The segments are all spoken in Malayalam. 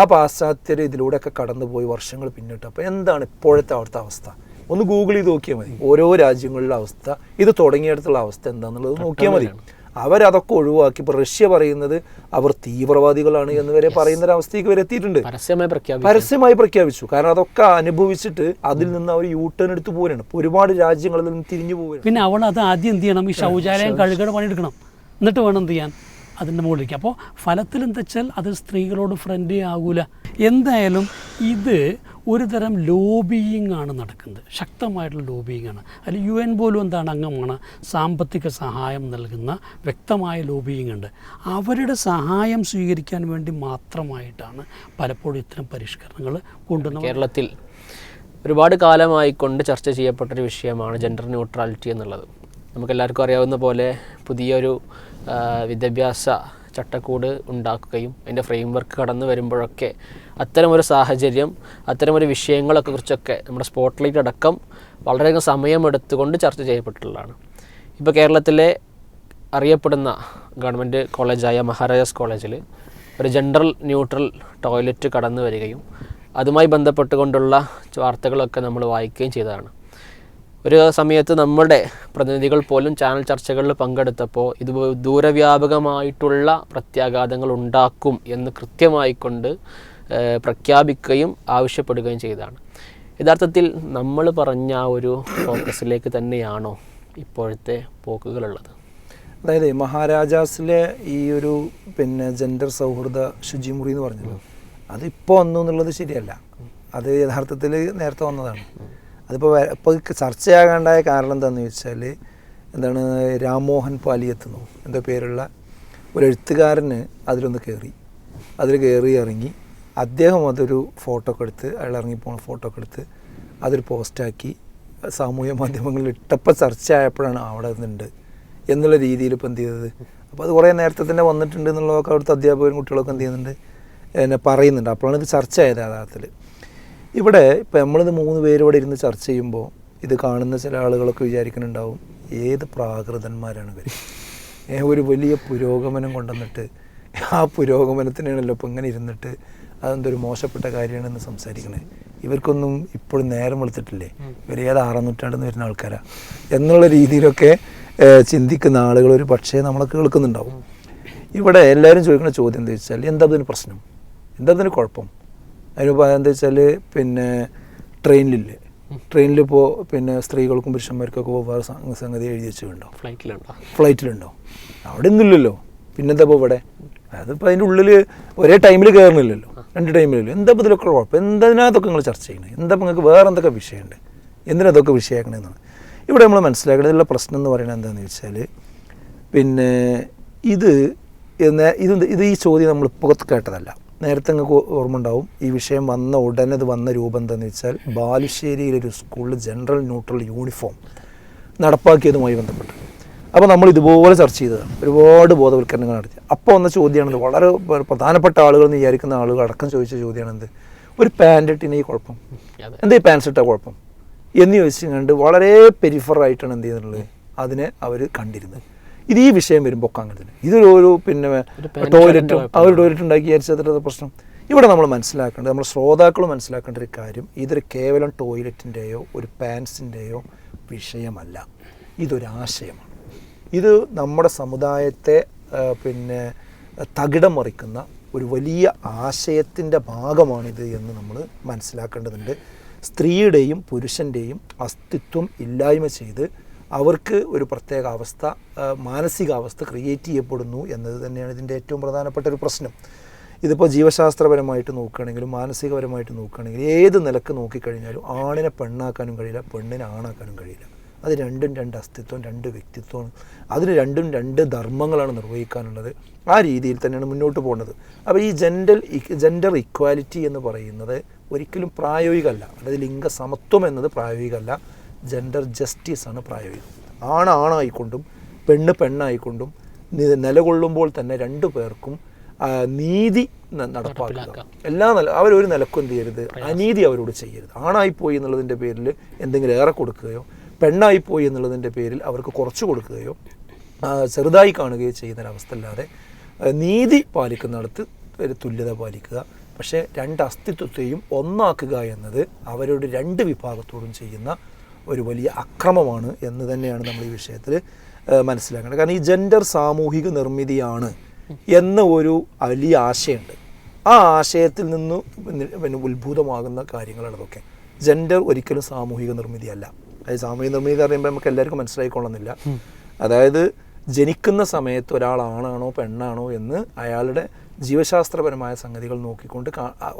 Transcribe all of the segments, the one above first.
ആ പാശ്ചാത്യർ ഇതിലൂടെയൊക്കെ കടന്നുപോയി വർഷങ്ങൾ പിന്നിട്ട്. അപ്പോൾ എന്താണ് ഇപ്പോഴത്തെ അവിടുത്തെ അവസ്ഥ? ഒന്ന് ഗൂഗിൾ ചെയ്ത് നോക്കിയാൽ മതി. ഓരോ രാജ്യങ്ങളിലെ അവസ്ഥ ഇത് തുടങ്ങിയിടത്തുള്ള അവസ്ഥ എന്താണെന്നുള്ളത് നോക്കിയാൽ മതി. അവരതൊക്കെ ഒഴിവാക്കി ഇപ്പോൾ റഷ്യ പറയുന്നത് അവർ തീവ്രവാദികളാണ് എന്ന് വരെ പറയുന്ന ഒരു അവസ്ഥയ്ക്ക് വരെ എത്തിയിട്ടുണ്ട്. പരസ്യമായി പ്രഖ്യാപിച്ചു. പരസ്യമായി പ്രഖ്യാപിച്ചു. കാരണം അതൊക്കെ അനുഭവിച്ചിട്ട് അതിൽ നിന്ന് അവർ യൂ ടേൺ എടുത്ത് പോവുകയാണ് ഇപ്പൊ ഒരുപാട് രാജ്യങ്ങളിൽ നിന്ന് തിരിഞ്ഞു പോവുകയാണ് പിന്നെ അവൾ അത് ആദ്യം എന്ത് ചെയ്യണം? ഈ ശൗചാലയം കഴുകണം പണിയെടുക്കണം. എന്നിട്ട് വേണം എന്ത് ചെയ്യാൻ? അതിന്റെ മുകളിലേക്ക്. അപ്പോൾ ഫലത്തിൽ എന്താ വെച്ചാൽ അത് സ്ത്രീകളോട് ഫ്രണ്ട്ലി ആകൂല. എന്തായാലും ഇത് ഒരു തരം ലോബിയിങ് ആണ് നടക്കുന്നത്. ശക്തമായിട്ടുള്ള ലോബിയിങ് ആണ്. അതിൽ യു എൻ പോലും എന്താണ് അംഗമാണ്? സാമ്പത്തിക സഹായം നൽകുന്ന വ്യക്തമായ ലോബിയിങ് ഉണ്ട്. അവരുടെ സഹായം സ്വീകരിക്കാൻ വേണ്ടി മാത്രമായിട്ടാണ് പലപ്പോഴും ഇത്തരം പരിഷ്കരണങ്ങൾ കൊണ്ടുവന്നത്. കേരളത്തിൽ ഒരുപാട് കാലമായിക്കൊണ്ട് ചർച്ച ചെയ്യപ്പെട്ടൊരു വിഷയമാണ് ജെൻഡർ ന്യൂട്രാലിറ്റി എന്നുള്ളത്. നമുക്കെല്ലാവർക്കും അറിയാവുന്ന പോലെ പുതിയൊരു വിദ്യാഭ്യാസ ചട്ടക്കൂട് ഉണ്ടാക്കുകയും അതിന്റെ ഫ്രെയിം വർക്ക് കടന്നു വരുമ്പോഴൊക്കെ അത്തരമൊരു സാഹചര്യം അത്തരമൊരു വിഷയങ്ങളൊക്കെ കുറിച്ചൊക്കെ നമ്മുടെ സ്പോട്ട്ലൈറ്റ് അടക്കം വളരെയധികം സമയമെടുത്തുകൊണ്ട് ചർച്ച ചെയ്യപ്പെട്ടിട്ടുള്ളതാണ്. ഇപ്പോൾ കേരളത്തിലെ അറിയപ്പെടുന്ന ഗവൺമെന്റ് കോളേജായ മഹാരാജാസ് കോളേജിൽ ഒരു ജനറൽ ന്യൂട്രൽ ടോയ്ലറ്റ് കടന്നു വരികയും അതുമായി ബന്ധപ്പെട്ടുകൊണ്ടുള്ള വാർത്തകളൊക്കെ നമ്മൾ വായിക്കുകയും ചെയ്തതാണ്. ഒരു സമയത്ത് നമ്മുടെ പ്രതിനിധികൾ പോലും ചാനൽ ചർച്ചകളിൽ പങ്കെടുത്തപ്പോൾ ഇത് ദൂരവ്യാപകമായിട്ടുള്ള പ്രത്യാഘാതങ്ങൾ ഉണ്ടാക്കും എന്ന് കൃത്യമായിക്കൊണ്ട് പ്രഖ്യാപിക്കുകയും ആവശ്യപ്പെടുകയും ചെയ്താണ് യഥാർത്ഥത്തിൽ നമ്മൾ പറഞ്ഞ ആ ഒരു ഫോക്കസിലേക്ക് തന്നെയാണോ ഇപ്പോഴത്തെ പോക്കുകളുള്ളത്? അതായത് മഹാരാജാസിലെ ഈ ഒരു പിന്നെ ജെൻഡർ സൗഹൃദ ശുചിമുറി എന്ന് പറഞ്ഞല്ലോ അത് ഇപ്പോൾ വന്നു എന്നുള്ളത് ശരിയല്ല. അത് യഥാർത്ഥത്തിൽ നേരത്തെ വന്നതാണ്. അതിപ്പോൾ ഇപ്പോൾ ചർച്ചയാകാണ്ടായ കാരണം എന്താണെന്ന് ചോദിച്ചാൽ എന്താണ് രാംമോഹൻ പാലിയെത്തുന്നു എന്തോ പേരുള്ള ഒരു എഴുത്തുകാരന് അതിലൊന്ന് കയറി അതിൽ കയറി ഇറങ്ങി. അദ്ദേഹം അതൊരു ഫോട്ടോ എടുത്ത് അയാൾ ഇറങ്ങിപ്പോണ ഫോട്ടോ എടുത്ത് അതൊരു പോസ്റ്റാക്കി സാമൂഹ്യ മാധ്യമങ്ങളിൽ ഇട്ടപ്പോൾ ചർച്ച ആയപ്പോഴാണ് അവിടെ നിന്നുണ്ട് എന്നുള്ള രീതിയിൽ ഇപ്പോൾ എന്ത് ചെയ്തത്. അപ്പോൾ അത് കുറേ നേരത്തെ തന്നെ വന്നിട്ടുണ്ട് എന്നുള്ളതൊക്കെ അവിടുത്തെ അധ്യാപകരും കുട്ടികളൊക്കെ എന്ത് ചെയ്യുന്നുണ്ട് എന്നെ പറയുന്നുണ്ട്. അപ്പോഴാണ് ഇത് ചർച്ച ആയത് യഥാർത്ഥത്തിൽ ഇവിടെ ഇപ്പം നമ്മളിത് മൂന്ന് പേരോടെ ഇരുന്ന് ചർച്ച ചെയ്യുമ്പോൾ ഇത് കാണുന്ന ചില ആളുകളൊക്കെ വിചാരിക്കുന്നുണ്ടാവും ഏത് പ്രാകൃതന്മാരാണ് ഇവർ ഒരു വലിയ പുരോഗമനം കൊണ്ടുവന്നിട്ട് ആ പുരോഗമനത്തിനാണല്ലോ ഇപ്പം ഇങ്ങനെ ഇരുന്നിട്ട് അതെന്തൊരു മോശപ്പെട്ട കാര്യമാണെന്ന് സംസാരിക്കണേ. ഇവർക്കൊന്നും ഇപ്പോഴും നേരം വെളുത്തിട്ടില്ലേ? ഇവർ ഏത് ആറാം നൂറ്റാണ്ടെന്ന് വരുന്ന ആൾക്കാരാ. എന്നുള്ള രീതിയിലൊക്കെ ചിന്തിക്കുന്ന ആളുകൾ ഒരു പക്ഷേ നമ്മളെ കേൾക്കുന്നുണ്ടാവും. ഇവിടെ എല്ലാവരും ചോദിക്കുന്ന ചോദ്യം എന്താ വെച്ചാൽ എന്താ അതിന് പ്രശ്നം? എന്താ അതിന് കുഴപ്പം? അതിന് പ- എന്താ വെച്ചാൽ പിന്നെ ട്രെയിനിലില്ലേ? ട്രെയിനിൽ ഇപ്പോൾ പിന്നെ സ്ത്രീകൾക്കും പുരുഷന്മാർക്കൊക്കെ വെവ്വേറെ സംഗതി എഴുതി വെച്ചിട്ടുണ്ടോ? ഫ്ലൈറ്റിലുണ്ടോ? ഫ്ലൈറ്റിലുണ്ടോ? അവിടെ ഒന്നുമില്ലല്ലോ. പിന്നെന്താ ഇപ്പോൾ ഇവിടെ? അതിപ്പോൾ അതിന്റെ ഉള്ളിൽ ഒരേ ടൈമിൽ കയറുന്നില്ലല്ലോ രണ്ട് ടൈമിലല്ലോ. എന്താ ഇപ്പോൾ ഇതിലൊക്കെ കുഴപ്പം എന്തിനകത്തൊക്കെ നിങ്ങൾ ചർച്ച ചെയ്യണേ എന്താ നിങ്ങൾക്ക് വേറെ എന്തൊക്കെ വിഷയമുണ്ട് എന്തിനതൊക്കെ വിഷയമാക്കണമെന്നാണ് ഇവിടെ നമ്മൾ മനസ്സിലാക്കേണ്ടതുള്ള പ്രശ്നം എന്ന് പറയുന്നത് എന്താണെന്ന് വെച്ചാൽ പിന്നെ ഇത് എന്ന് ഇത് ഇത് ഈ ചോദ്യം നമ്മൾ ഇപ്പോൾ കേട്ടതല്ല. നേരത്തെ നിങ്ങൾക്ക് ഓർമ്മ ഉണ്ടാവും ഈ വിഷയം വന്ന ഉടനെ വന്ന രൂപം എന്താണെന്ന് വെച്ചാൽ ബാലുശ്ശേരിയിലൊരു സ്കൂളിൽ ജനറൽ ന്യൂട്രൽ യൂണിഫോം നടപ്പാക്കിയതുമായി ബന്ധപ്പെട്ട്. അപ്പോൾ നമ്മൾ ഇതുപോലെ ചർച്ച ചെയ്തതാണ്. ഒരുപാട് ബോധവൽക്കരണങ്ങൾ നടത്തി. അപ്പോൾ വന്ന ചോദ്യമാണെന്ത്? വളരെ പ്ര- പ്രധാനപ്പെട്ട ആളുകൾ എന്ന് വിചാരിക്കുന്ന ആളുകൾ അടക്കം ചോദിച്ച ചോദ്യമാണെന്ത്? ഒരു പാന്റ് ഇട്ടിനെ ഈ കുഴപ്പം. എന്താ ഈ പാൻസ് ഇട്ടാൽ കുഴപ്പം? എന്ന് ചോദിച്ചു കണ്ട് വളരെ പെരിഫറായിട്ടാണ് എന്ത് ചെയ്യുന്നുള്ളത് അതിനെ അവർ കണ്ടിരുന്നത്. ഇത് ഈ വിഷയം വരുമ്പോൾ ഒക്കെ അങ്ങനെ തന്നെ ഇതൊരു ഒരു പിന്നെ ടോയ്ലറ്റും ആ ഒരു ടോയ്ലറ്റ് ഉണ്ടാക്കി വിചാരിച്ചത്ര പ്രശ്നം. ഇവിടെ നമ്മൾ മനസ്സിലാക്കേണ്ടത് നമ്മൾ ശ്രോതാക്കൾ മനസ്സിലാക്കേണ്ട ഒരു കാര്യം ഇതൊരു കേവലം ടോയ്ലറ്റിന്റെയോ ഒരു പാൻസിന്റെയോ വിഷയമല്ല. ഇതൊരാശയമാണ് ഇത് നമ്മുടെ സമുദായത്തെ പിന്നെ തകിടം മറിക്കുന്ന ഒരു വലിയ ആശയത്തിന്റെ ഭാഗമാണിത് എന്ന് നമ്മൾ മനസ്സിലാക്കേണ്ടതുണ്ട്. സ്ത്രീയുടെയും പുരുഷന്റെയും അസ്തിത്വം ഇല്ലായ്മ ചെയ്ത് അവർക്ക് ഒരു പ്രത്യേക അവസ്ഥ മാനസികാവസ്ഥ ക്രിയേറ്റ് ചെയ്യപ്പെടുന്നു എന്നത് തന്നെയാണ് ഇതിന്റെ ഏറ്റവും പ്രധാനപ്പെട്ട ഒരു പ്രശ്നം. ഇതിപ്പോൾ ജീവശാസ്ത്രപരമായിട്ട് നോക്കുകയാണെങ്കിലും മാനസികപരമായിട്ട് നോക്കുകയാണെങ്കിലും ഏത് നിലയ്ക്ക് നോക്കിക്കഴിഞ്ഞാലും ആണിനെ പെണ്ണാക്കാനും കഴിയില്ല പെണ്ണിനെ ആണാക്കാനും കഴിയില്ല. അത് രണ്ടും രണ്ട് അസ്തിത്വം രണ്ട് വ്യക്തിത്വമാണ്. അതിന് രണ്ടും രണ്ട് ധർമ്മങ്ങളാണ് നിർവഹിക്കാനുള്ളത്. ആ രീതിയിൽ തന്നെയാണ് മുന്നോട്ട് പോകുന്നത്. അപ്പോൾ ഈ ജെൻഡർ ജെൻഡർ ഇക്വാലിറ്റി എന്ന് പറയുന്നത് ഒരിക്കലും പ്രായോഗികമല്ല. അതായത് ലിംഗസമത്വം എന്നത് പ്രായോഗികമല്ല. ജെൻഡർ ജസ്റ്റിസ് ആണ് പ്രായോഗികം. ആണ് ആണായിക്കൊണ്ടും പെണ്ണ് പെണ്ണായിക്കൊണ്ടും നിലകൊള്ളുമ്പോൾ തന്നെ രണ്ടു പേർക്കും നീതി നടപ്പാക്കുക. എല്ലാ നില അവരൊരു നിലക്കും എന്ത് ചെയ്യരുത്? അനീതി അവരോട് ചെയ്യരുത്. ആണായിപ്പോയി എന്നുള്ളതിന്റെ പേരിൽ എന്തെങ്കിലും ഏറെ കൊടുക്കുകയോ പെണ്ണായിപ്പോയി എന്നുള്ളതിന്റെ പേരിൽ അവർക്ക് കുറച്ച് കൊടുക്കുകയോ ചെറുതായി കാണുകയോ ചെയ്യുന്നൊരവസ്ഥ അല്ലാതെ നീതി പാലിക്കുന്നിടത്ത് ഒരു തുല്യത പാലിക്കുക. പക്ഷേ രണ്ട് അസ്തിത്വത്തെയും ഒന്നാക്കുക എന്നത് അവരുടെ രണ്ട് വിഭാഗത്തോടും ചെയ്യുന്ന ഒരു വലിയ അക്രമമാണ് എന്ന് തന്നെയാണ് നമ്മൾ ഈ വിഷയത്തിൽ മനസ്സിലാക്കേണ്ടത്. കാരണം ഈ ജെൻഡർ സാമൂഹിക നിർമ്മിതിയാണ് എന്ന ഒരു വലിയ ആശയമുണ്ട്. ആ ആശയത്തിൽ നിന്ന് പിന്നെ ഉത്ഭൂതമാകുന്ന കാര്യങ്ങളാണ് ഇതൊക്കെ ജെൻഡർ ഒരിക്കലും സാമൂഹിക നിർമ്മിതിയല്ല. അതായത് സാമൂഹിക നിർമ്മിതി എന്ന് പറയുമ്പോൾ നമുക്ക് എല്ലാവർക്കും മനസ്സിലായിക്കൊള്ളുന്നില്ല. അതായത് ജനിക്കുന്ന സമയത്ത് ഒരാൾ ആണാണോ പെണ്ണാണോ എന്ന് അയാളുടെ ജീവശാസ്ത്രപരമായ സംഗതികൾ നോക്കിക്കൊണ്ട്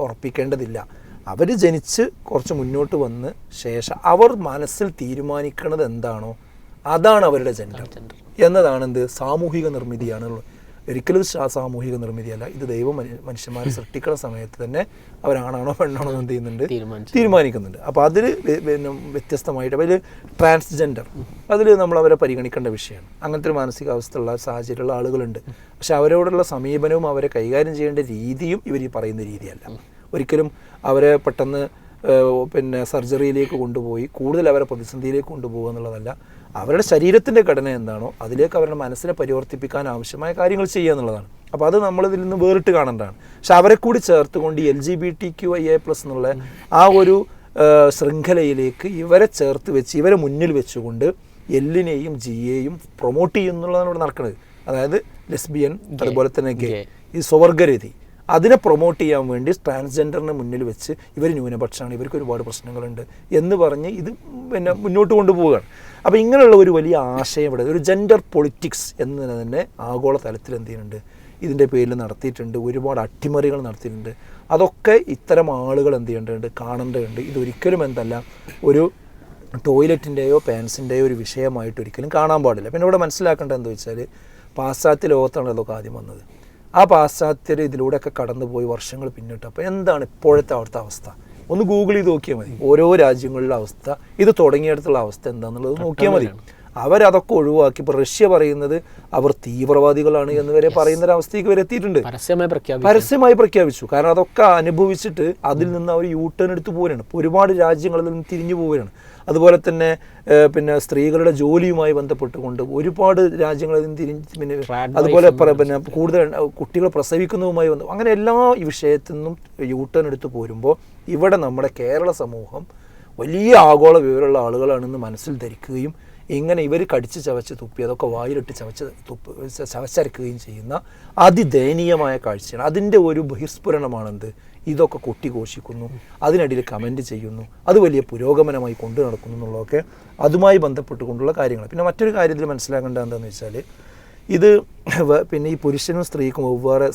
ഉറപ്പിക്കേണ്ടതില്ല. അവർ ജനിച്ച് കുറച്ച് മുന്നോട്ട് വന്ന് ശേഷം അവർ മനസ്സിൽ തീരുമാനിക്കുന്നത് എന്താണോ അതാണ് അവരുടെ ജെൻഡർ എന്നതാണ് എന്ത്? സാമൂഹിക നിർമ്മിതിയാണ്. ഒരിക്കലും സാമൂഹിക നിർമ്മിതിയല്ല. ഇത് ദൈവം മനുഷ്യന്മാർ മനുഷ്യന്മാരെ സൃഷ്ടിക്കുന്ന സമയത്ത് തന്നെ അവരാണാണോ പെണ്ണാണോ എന്ത് ചെയ്യുന്നുണ്ട്? തീരുമാനിക്കുന്നുണ്ട്. അപ്പോൾ അതിൽ പിന്നെ വ്യത്യസ്തമായിട്ട് അതിൽ ട്രാൻസ്ജെൻഡർ അതിൽ നമ്മൾ അവരെ പരിഗണിക്കേണ്ട വിഷയമാണ്. അങ്ങനത്തെ ഒരു മാനസികാവസ്ഥയുള്ള സാഹചര്യമുള്ള ആളുകളുണ്ട്. പക്ഷെ അവരോടുള്ള സമീപനവും അവരെ കൈകാര്യം ചെയ്യേണ്ട രീതിയും ഇവർ ഈ പറയുന്ന രീതിയല്ല. ഒരിക്കലും അവരെ പെട്ടെന്ന് പിന്നെ സർജറിയിലേക്ക് കൊണ്ടുപോയി കൂടുതൽ അവരെ പ്രതിസന്ധിയിലേക്ക് കൊണ്ടുപോകുക എന്നുള്ളതല്ല. അവരുടെ ശരീരത്തിന്റെ ഘടന എന്താണോ അതിലേക്ക് അവരുടെ മനസ്സിനെ പരിവർത്തിപ്പിക്കാൻ ആവശ്യമായ കാര്യങ്ങൾ ചെയ്യുക എന്നുള്ളതാണ്. അപ്പോൾ അത് നമ്മളിതിൽ നിന്ന് വേറിട്ട് കാണേണ്ടതാണ്. പക്ഷെ അവരെ കൂടി ചേർത്തുകൊണ്ട് L G B T Q I A plus എന്നുള്ള ആ ഒരു ശൃംഖലയിലേക്ക് ഇവരെ ചേർത്ത് വെച്ച് ഇവരെ മുന്നിൽ വെച്ചുകൊണ്ട് എല്ലിനെയും ജിയെയും പ്രൊമോട്ട് ചെയ്യുന്നുള്ളതാണ് ഇവിടെ നടക്കുന്നത് അതായത് ലെസ്ബിയൻ അതുപോലെ തന്നെ ഗേ. ഈ സ്വവർഗരതി. അതിനെ പ്രൊമോട്ട് ചെയ്യാൻ വേണ്ടി ട്രാൻസ്ജെൻഡറിന് മുന്നിൽ വെച്ച് ഇവർ ന്യൂനപക്ഷമാണ് ഇവർക്ക് ഒരുപാട് പ്രശ്നങ്ങളുണ്ട് എന്ന് പറഞ്ഞ് ഇത് പിന്നെ മുന്നോട്ട് കൊണ്ടുപോവുകയാണ്. അപ്പോൾ ഇങ്ങനെയുള്ള ഒരു വലിയ ആശയം ഇവിടെ ഒരു ജെൻഡർ പൊളിറ്റിക്സ് എന്ന് തന്നെ ആഗോള തലത്തിൽ എന്ത് ചെയ്യുന്നുണ്ട്? ഇതിന്റെ പേരിൽ നടത്തിയിട്ടുണ്ട് ഒരുപാട് അട്ടിമറികൾ നടത്തിയിട്ടുണ്ട്. അതൊക്കെ ഇത്തരം ആളുകൾ എന്ത് ചെയ്യേണ്ടതുണ്ട്? കാണേണ്ടതുണ്ട്. ഇതൊരിക്കലും എന്തല്ല ഒരു ടോയ്ലറ്റിന്റെയോ പാൻസിന്റെയോ ഒരു വിഷയമായിട്ട് ഒരിക്കലും കാണാൻ പാടില്ല. പിന്നെ ഇവിടെ മനസ്സിലാക്കേണ്ടത് എന്താ വെച്ചാൽ പാശ്ചാത്യ ലോകത്താണ് ഇതൊക്കെ ആദ്യം വന്നത്. ആ പാശ്ചാത്യർ ഇതിലൂടെയൊക്കെ കടന്നുപോയി വർഷങ്ങൾ പിന്നിട്ട്. അപ്പോൾ എന്താണ് ഇപ്പോഴത്തെ അവിടുത്തെ അവസ്ഥ? ഒന്ന് ഗൂഗിൾ ചെയ്ത് നോക്കിയാൽ മതി. ഓരോ രാജ്യങ്ങളിലെ അവസ്ഥ ഇത് തുടങ്ങിയിടത്തുള്ള അവസ്ഥ എന്താണെന്നുള്ളത് നോക്കിയാൽ മതി. അവരതൊക്കെ ഒഴിവാക്കി ഇപ്പോൾ റഷ്യ പറയുന്നത് അവർ തീവ്രവാദികളാണ് എന്ന് വരെ പറയുന്ന ഒരു അവസ്ഥയ്ക്ക് വരെ എത്തിയിട്ടുണ്ട്. പരസ്യമായി പ്രഖ്യാപിച്ചു. പരസ്യമായി പ്രഖ്യാപിച്ചു. കാരണം അതൊക്കെ അനുഭവിച്ചിട്ട് അതിൽ നിന്ന് അവർ യൂ ടേൺ എടുത്ത് പോവുകയാണ് ഇപ്പോൾ ഒരുപാട് രാജ്യങ്ങളിൽ നിന്ന് തിരിഞ്ഞു പോവുകയാണ്. അതുപോലെ തന്നെ പിന്നെ സ്ത്രീകളുടെ ജോലിയുമായി ബന്ധപ്പെട്ടുകൊണ്ട് ഒരുപാട് രാജ്യങ്ങളിൽ നിന്ന് തിരിഞ്ഞ് പിന്നെ അതുപോലെ പിന്നെ കൂടുതൽ കുട്ടികൾ പ്രസവിക്കുന്നതുമായി ബന്ധം അങ്ങനെ എല്ലാ വിഷയത്തിൽ നിന്നും യൂട്ടേൺ ടേൺ എടുത്ത് പോരുമ്പോൾ ഇവിടെ നമ്മുടെ കേരള സമൂഹം വലിയ ആഗോള വിവരമുള്ള ആളുകളാണെന്ന് മനസ്സിൽ ധരിക്കുകയും ഇങ്ങനെ ഇവർ കടിച്ച് ചവച്ച് തുപ്പി അതൊക്കെ വായിലിട്ട് ചവച്ച് തുപ്പ് ചവച്ചരക്കുകയും ചെയ്യുന്ന അതിദയനീയമായ കാഴ്ചയാണ്. അതിന്റെ ഒരു ബഹിസ്ഫുരണമാണെന്ത്? ഇതൊക്കെ കൊട്ടിഘോഷിക്കുന്നു അതിനിടയിൽ കമന്റ് ചെയ്യുന്നു അത് വലിയ പുരോഗമനമായി കൊണ്ടു നടക്കുന്നു എന്നുള്ളതൊക്കെ അതുമായി ബന്ധപ്പെട്ടുകൊണ്ടുള്ള കാര്യങ്ങൾ പിന്നെ മറ്റൊരു കാര്യത്തിൽ മനസ്സിലാക്കേണ്ടത് എന്താണെന്ന് വെച്ചാൽ ഇത് പിന്നെ ഈ പുരുഷനും സ്ത്രീക്കും വെവ്വേറെ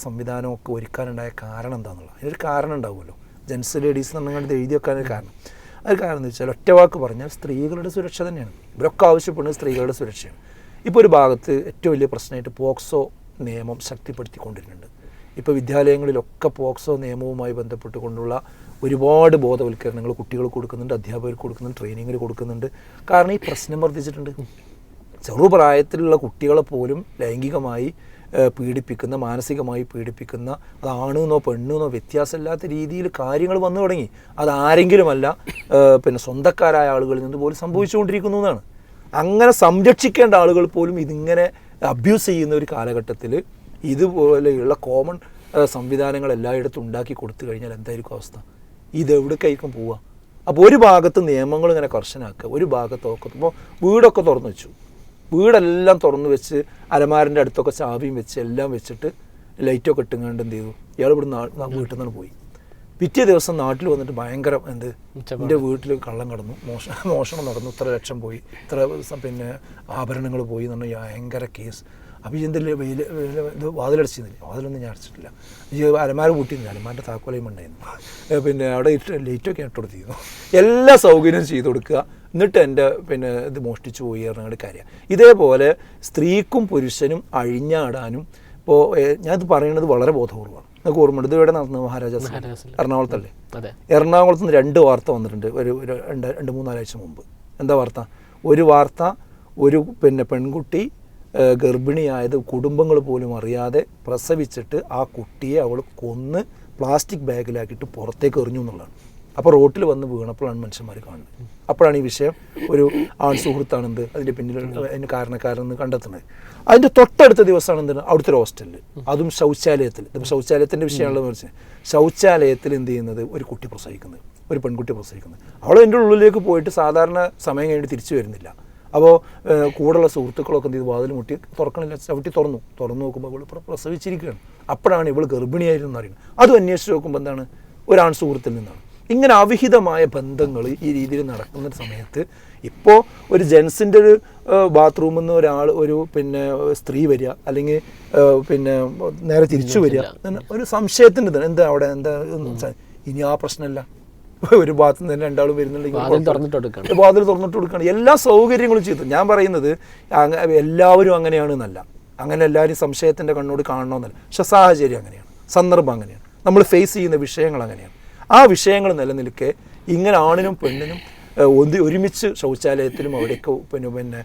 ഒക്കെ ഒരുക്കാനുണ്ടായ കാരണം എന്താണെന്നുള്ളത് അതിനൊരു കാരണം ഉണ്ടാവുമല്ലോ. ജെൻസ് ലേഡീസ് എന്നുണ്ടെങ്കിൽ എഴുതി വെക്കാനൊരു കാരണം. അത് കാരണം എന്ന് വെച്ചാൽ ഒറ്റ വാക്ക് പറഞ്ഞാൽ സ്ത്രീകളുടെ സുരക്ഷ തന്നെയാണ്. ഇവരൊക്കെ ആവശ്യപ്പെടുന്നത് സ്ത്രീകളുടെ സുരക്ഷയാണ്. ഇപ്പോൾ ഒരു ഭാഗത്ത് ഏറ്റവും വലിയ പ്രശ്നമായിട്ട് പോക്സോ നിയമം ശക്തിപ്പെടുത്തിക്കൊണ്ടിരുന്നുണ്ട്. ഇപ്പോൾ വിദ്യാലയങ്ങളിലൊക്കെ പോക്സോ നിയമവുമായി ബന്ധപ്പെട്ടുകൊണ്ടുള്ള ഒരുപാട് ബോധവൽക്കരണങ്ങൾ കുട്ടികൾക്ക് കൊടുക്കുന്നുണ്ട് അധ്യാപകർക്ക് കൊടുക്കുന്നുണ്ട് ട്രെയിനിങ്ങിൽ കൊടുക്കുന്നുണ്ട്. കാരണം ഈ പ്രശ്നം വർദ്ധിച്ചിട്ടുണ്ട്. ചെറുപ്രായത്തിലുള്ള കുട്ടികളെ പോലും ലൈംഗികമായി പീഡിപ്പിക്കുന്ന മാനസികമായി പീഡിപ്പിക്കുന്ന അത് ആണെന്നോ പെണ്ണെന്നോ വ്യത്യാസമില്ലാത്ത രീതിയിൽ കാര്യങ്ങൾ വന്നു തുടങ്ങി. അതാരെങ്കിലുമല്ല പിന്നെ സ്വന്തക്കാരായ ആളുകളിൽ നിന്ന് പോലും സംഭവിച്ചുകൊണ്ടിരിക്കുന്നു എന്നാണ്. അങ്ങനെ സംരക്ഷിക്കേണ്ട ആളുകൾ പോലും ഇതിങ്ങനെ അബ്യൂസ് ചെയ്യുന്ന ഒരു കാലഘട്ടത്തിൽ ഇതുപോലെയുള്ള കോമൺ സംവിധാനങ്ങൾ എല്ലായിടത്തും ഉണ്ടാക്കി കൊടുത്തു കഴിഞ്ഞാൽ എന്തായിരിക്കും അവസ്ഥ? ഇത് എവിടേക്കായിരിക്കും പോവുക? അപ്പോൾ ഒരു ഭാഗത്ത് നിയമങ്ങൾ ഇങ്ങനെ കർശനാക്കുക ഒരു ഭാഗത്ത് നോക്കുമ്പോൾ വീടൊക്കെ തുറന്നു വെച്ചു. വീടെല്ലാം തുറന്നു വെച്ച് അലമാരന്റെ അടുത്തൊക്കെ ചാവിയും വെച്ച് എല്ലാം വെച്ചിട്ട് ലൈറ്റൊക്കെ ഇട്ടുങ്ങാണ്ട് എന്ത് ചെയ്തു? ഇയാൾ ഇവിടെ വീട്ടിൽ നിന്ന് പോയി. പിറ്റേ ദിവസം നാട്ടിൽ വന്നിട്ട് ഭയങ്കര എന്ത് എന്റെ വീട്ടിൽ കള്ളം കടന്നു. മോഷണം മോഷണം നടന്നു. ഇത്ര ലക്ഷം പോയി. ഇത്ര ദിവസം പിന്നെ ആഭരണങ്ങൾ പോയി എന്ന് പറഞ്ഞാൽ ഭയങ്കര കേസ് എന്തില്ലേ വെയിൽ ഇത് വാതിലടച്ചിരുന്നില്ല? വാതിലൊന്നും ഞാൻ അടച്ചിട്ടില്ല. ഈ അലമാര കൂട്ടിയിരുന്നില്ല അലമാരുടെ താക്കോലയും ഉണ്ടായിരുന്നു പിന്നെ അവിടെ ഇട്ട് ലൈറ്റൊക്കെ ഇട്ട് കൊടുത്തിരുന്നു. എല്ലാ സൗകര്യവും ചെയ്തു കൊടുക്കുക. എന്നിട്ട് എന്റെ പിന്നെ ഇത് മോഷ്ടിച്ചു പോയി എന്നുള്ള കാര്യം. ഇതേപോലെ സ്ത്രീക്കും പുരുഷനും അഴിഞ്ഞാടാനും ഇപ്പോൾ ഞാനിത് പറയുന്നത് വളരെ ബോധപൂർവമാണ്. നിങ്ങൾക്ക് ഓർമ്മയുണ്ട്? ഇത് ഇവിടെ നടന്നത്? മഹാരാജാസ്. എറണാകുളത്തല്ലേ? അതെ. എറണാകുളത്ത് നിന്ന് രണ്ട് വാർത്ത വന്നിട്ടുണ്ട്. ഒരു രണ്ട് രണ്ട് മൂന്നാലാഴ്ച മുമ്പ്. എന്താ വാർത്ത? ഒരു വാർത്ത ഒരു പിന്നെ പെൺകുട്ടി ഗർഭിണിയായത് കുടുംബങ്ങൾ പോലും അറിയാതെ പ്രസവിച്ചിട്ട് ആ കുട്ടിയെ അവൾ കൊന്ന് പ്ലാസ്റ്റിക് ബാഗിലാക്കിയിട്ട് പുറത്തേക്ക് എറിഞ്ഞു എന്നുള്ളതാണ്. അപ്പോൾ റോട്ടിൽ വന്ന് വീണപ്പോഴാണ് മനുഷ്യന്മാർ കാണുന്നത്. അപ്പോഴാണ് ഈ വിഷയം ഒരു ആൺ സുഹൃത്താണെന്ത് അതിന്റെ പിന്നിൽ അതിന് കാരണക്കാരെന്ന് കണ്ടെത്തുന്നത്. അതിന്റെ തൊട്ടടുത്ത ദിവസമാണ് എന്താണ് അവിടുത്തെ ഒരു ഹോസ്റ്റലിൽ അതും ശൗചാലയത്തിൽ ഇപ്പം ശൗചാലയത്തിന്റെ വിഷയമാണല്ലോ എന്ന് വെച്ചാൽ ശൗചാലയത്തിൽ എന്ത് ചെയ്യുന്നത്? ഒരു കുട്ടി പ്രസവിക്കുന്നത്. ഒരു പെൺകുട്ടി പ്രസവിക്കുന്നത്. അവൾ എന്റെ ഉള്ളിലേക്ക് പോയിട്ട് സാധാരണ സമയം കഴിഞ്ഞിട്ട് തിരിച്ചു വരുന്നില്ല. അപ്പോൾ കൂടെയുള്ള സുഹൃത്തുക്കളൊക്കെ എന്ത് ചെയ്തു? വാതിൽ മുട്ടി തുറക്കണില്ല ചവിട്ടി തുറന്നു. തുറന്നു നോക്കുമ്പോൾ ഇവൾ പ്ര- പ്രസവിച്ചിരിക്കുകയാണ്. അപ്പോഴാണ് ഇവൾ ഗർഭിണിയായിരുന്നു അറിയുന്നത് അതും അന്വേഷിച്ച് നോക്കുമ്പോൾ എന്താണ്? ഒരാൺ സുഹൃത്തിൽ നിന്നാണ്. ഇങ്ങനെ അവിഹിതമായ ബന്ധങ്ങൾ ഈ രീതിയിൽ നടക്കുന്ന സമയത്ത് ഇപ്പോൾ ഒരു ജെൻസിന്റെ ഒരു ബാത്റൂമിൽ നിന്ന് ഒരാൾ ഒരു പിന്നെ സ്ത്രീ വരിക അല്ലെങ്കിൽ പിന്നെ നേരെ തിരിച്ചു വരിക ഒരു സംശയത്തിന്റെ ഇതാണ് എന്താ അവിടെ? എന്താ? ഇനി ആ പ്രശ്നമല്ല. ഒരു ഭാഗത്ത് നിന്ന് തന്നെ രണ്ടാളും വരുന്നുണ്ടെങ്കിൽ വാതിൽ. തുറന്നിട്ട് കൊടുക്കണം. വാതിൽ തുറന്നിട്ട് കൊടുക്കണം. എല്ലാ സൗകര്യങ്ങളും ചെയ്തു. ഞാൻ പറയുന്നത് എല്ലാവരും അങ്ങനെയാണ് എന്നല്ല. അങ്ങനെ എല്ലാവരും സംശയത്തിന്റെ കണ്ണോട് കാണണമെന്നല്ല. പക്ഷെ സാഹചര്യം അങ്ങനെയാണ്. സന്ദർഭം അങ്ങനെയാണ്. നമ്മൾ ഫേസ് ചെയ്യുന്ന വിഷയങ്ങൾ അങ്ങനെയാണ്. ആ വിഷയങ്ങൾ നിലനിൽക്കെ ഇങ്ങനെ ആണിനും പെണ്ണിനും ഒന്നി ഒരുമിച്ച് ശൗചാലയത്തിലും അവിടെയൊക്കെ പിന്നെ പിന്നെ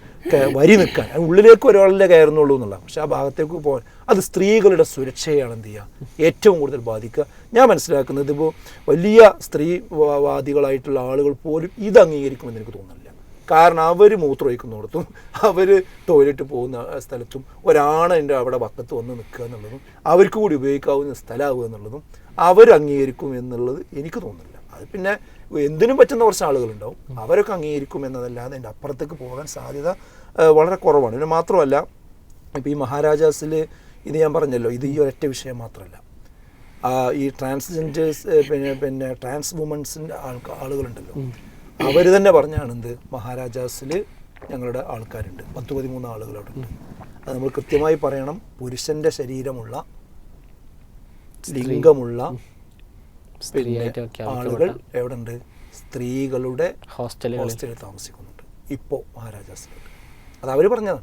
വരി നിൽക്കാൻ. ഉള്ളിലേക്ക് ഒരാളല്ലേ കയറുന്നുള്ളൂ എന്നുള്ള പക്ഷെ ആ ഭാഗത്തേക്ക് പോകാൻ അത് സ്ത്രീകളുടെ സുരക്ഷയാണ് എന്ത് ചെയ്യുക ഏറ്റവും കൂടുതൽ ബാധിക്കുക. ഞാൻ മനസ്സിലാക്കുന്നത് ഇപ്പോൾ വലിയ സ്ത്രീവാദികളായിട്ടുള്ള ആളുകൾ പോലും ഇത് അംഗീകരിക്കുമെന്ന് എനിക്ക് തോന്നുന്നില്ല. കാരണം അവർ മൂത്രമൊഴിക്കുന്നിടത്തും അവർ ടോയ്ലറ്റ് പോകുന്ന സ്ഥലത്തും ഒരാണെന്റെ അവിടെ പക്കത്ത് വന്ന് നിൽക്കുക എന്നുള്ളതും അവർക്ക് കൂടി ഉപയോഗിക്കാവുന്ന സ്ഥലമാവുക എന്നുള്ളതും അവർ അംഗീകരിക്കും എന്നുള്ളത് എനിക്ക് തോന്നുന്നില്ല. അത് പിന്നെ എന്തിനും പറ്റുന്ന കുറച്ച് ആളുകളുണ്ടാവും. അവരൊക്കെ അംഗീകരിക്കും എന്നതല്ലാതെ എന്റെ അപ്പുറത്തേക്ക് പോകാൻ സാധ്യത വളരെ കുറവാണ്. പിന്നെ മാത്രമല്ല ഇപ്പോൾ ഈ മഹാരാജാസിൽ ഇത് ഞാൻ പറഞ്ഞല്ലോ ഇത് ഈ ഒരൊറ്റ വിഷയം മാത്രമല്ല. ഈ ട്രാൻസ്ജെൻഡേഴ്സ് പിന്നെ പിന്നെ ട്രാൻസ് വുമൻസിന്റെ ആൾക്ക് ആളുകളുണ്ടല്ലോ. അവർ തന്നെ പറഞ്ഞാണ് എന്ത്? മഹാരാജാസിൽ ഞങ്ങളുടെ ആൾക്കാരുണ്ട്. പത്ത് പതിമൂന്ന് ആളുകൾ അവിടെ ഉണ്ട്. അത് നമ്മൾ കൃത്യമായി പറയണം. പുരുഷന്റെ ശരീരമുള്ള ലിംഗമുള്ള ആളുകൾ എവിടെ ഉണ്ട് സ്ത്രീകളുടെ ഹോസ്റ്റലിൽ ഹോസ്റ്റലിൽ താമസിക്കുന്നുണ്ട്. ഇപ്പോൾ മഹാരാജാസിലുണ്ട് അത് അവർ പറഞ്ഞതാണ്.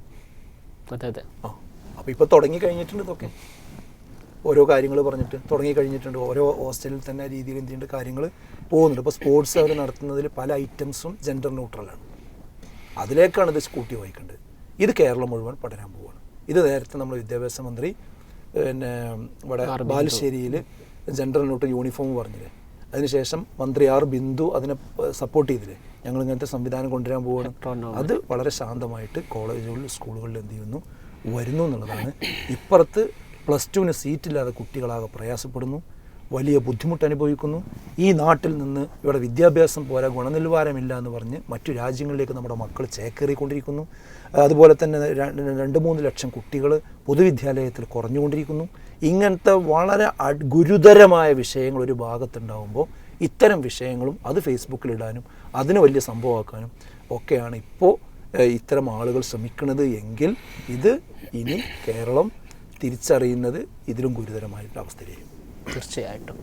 അതെ അതെ. ആ അപ്പോൾ ഇപ്പോൾ തുടങ്ങി കഴിഞ്ഞിട്ടുണ്ട് ഇതൊക്കെ. ഓരോ കാര്യങ്ങൾ പറഞ്ഞിട്ട് തുടങ്ങി കഴിഞ്ഞിട്ടുണ്ട്. ഓരോ ഹോസ്റ്റലിൽ തന്നെ രീതിയിൽ എന്ത് ചെയ്യുന്നുണ്ട് കാര്യങ്ങൾ പോകുന്നുണ്ട്. ഇപ്പോൾ സ്പോർട്സ് അവർ നടത്തുന്നതിൽ പല ഐറ്റംസും ജെൻഡർ ന്യൂട്രലാണ് അതിലേക്കാണ് ഇത് സ്കൂട്ടി വഹിക്കേണ്ടത്. ഇത് കേരളം മുഴുവൻ പഠനം പോവുകയാണ് ഇത് നേരത്തെ നമ്മൾ വിദ്യാഭ്യാസ മന്ത്രി പിന്നെ ഇവിടെ ബാലുശ്ശേരിയിൽ ജെൻഡർ നോട്ട് യൂണിഫോം പറഞ്ഞില്ലേ? അതിനുശേഷം മന്ത്രി ആർ ബിന്ദു അതിനെ സപ്പോർട്ട് ചെയ്തില്ലേ? ഞങ്ങൾ ഇങ്ങനത്തെ സംവിധാനം കൊണ്ടുവരാൻ പോവുകയാണ് അത് വളരെ ശാന്തമായിട്ട് കോളേജുകളിൽ സ്കൂളുകളിൽ എന്ത് ചെയ്യുന്നു? വരുന്നു എന്നുള്ളതാണ്. ഇപ്പുറത്ത് പ്ലസ് ടുവിന് സീറ്റില്ലാതെ കുട്ടികളാകെ പ്രയാസപ്പെടുന്നു. വലിയ ബുദ്ധിമുട്ട് അനുഭവിക്കുന്നു ഈ നാട്ടിൽ നിന്ന് ഇവിടെ വിദ്യാഭ്യാസം പോരാ ഗുണനിലവാരമില്ല എന്ന് പറഞ്ഞ് മറ്റു രാജ്യങ്ങളിലേക്ക് നമ്മുടെ മക്കൾ ചേക്കേറിക്കൊണ്ടിരിക്കുന്നു. അതുപോലെ തന്നെ രണ്ട് മൂന്ന് ലക്ഷം കുട്ടികൾ പൊതുവിദ്യാലയത്തിൽ കുറഞ്ഞുകൊണ്ടിരിക്കുന്നു. ഇങ്ങനത്തെ വളരെ ഗുരുതരമായ വിഷയങ്ങൾ ഒരു ഭാഗത്തുണ്ടാകുമ്പോൾ ഇത്തരം വിഷയങ്ങളും അത് ഫേസ്ബുക്കിലിടാനും അതിന് വലിയ സംഭവമാക്കാനും ഒക്കെയാണ് ഇപ്പോൾ ഇത്തരം ആളുകൾ ശ്രമിക്കുന്നത് എങ്കിൽ ഇത് ഇനി കേരളം തിരിച്ചറിയുന്നത് ഇതിലും ഗുരുതരമായിട്ടുള്ള അവസ്ഥയിലായിരിക്കും. തീർച്ചയായിട്ടും.